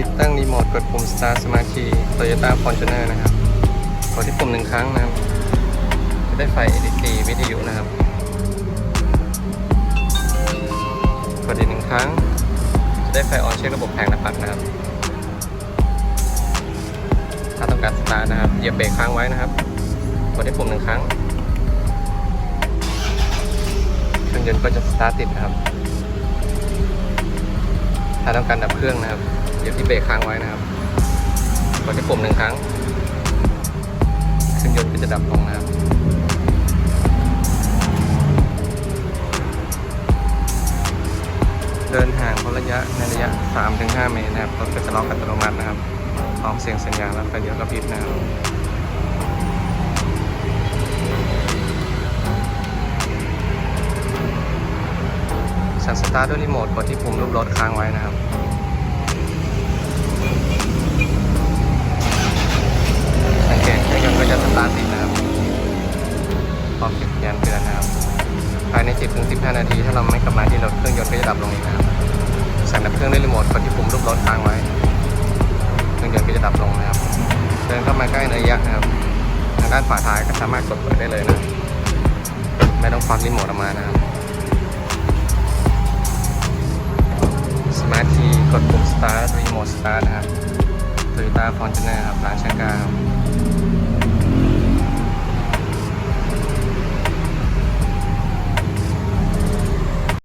ติดตั้งรีโมทกดปุ่ม Start Smart Key Toyota Fortuner นะครับ กดที่ปุ่มหนึ่งครั้งนะครับ จะได้ไฟ LED วิทยุนะครับ กดอีกหนึ่งครั้ง จะได้ไฟออนเช็คระบบแผงหน้าปัดนะครับ ถ้าต้องการสตาร์ทนะครับเหยียบเบรกค้างไว้นะครับ กดที่ปุ่มหนึ่งครั้งเครื่องยนต์ก็จะสตาร์ทติดนะครับถ้าต้องการดับเครื่องนะครับ เหยียบที่เบรกค้างไว้นะครับกดที่ปุ่มหนึ่งครั้งเครื่องยนต์ก็จะดับลงนะครับเดินห่างพ้นระยะในระยะ 3-5 เมตรนะครับรถก็จะล็อกอัตโนมัตินะครับพร้อมเสียงสัญญาณและไฟเลี้ยวกระพริบนะครับสั่งสตาร์ทด้วยรีโมทกดที่ปุ่มรูปรถค้างไว้นะครับ ภายใน 10-15 นาที ถ้าเราไม่กลับมาที่รถเครื่องยนต์ก็จะดับลงอีกนะครับสั่งดับเครื่องด้วยรีโมทกดที่ปุ่มรูปรถค้างไว้ เครื่องยนต์ก็จะดับลงนะครับ เดินเข้ามาใกล้ระยะนะครับ ทางด้านฝาท้ายก็สามารถกดเปิดได้เลยนะ ไม่ต้องควักรีโมทออกมานะครับ สมาร์ทคีย์กดปุ่ม start remote start นะครับ Toyota Fortuner ครับร้านช่างก้าครับ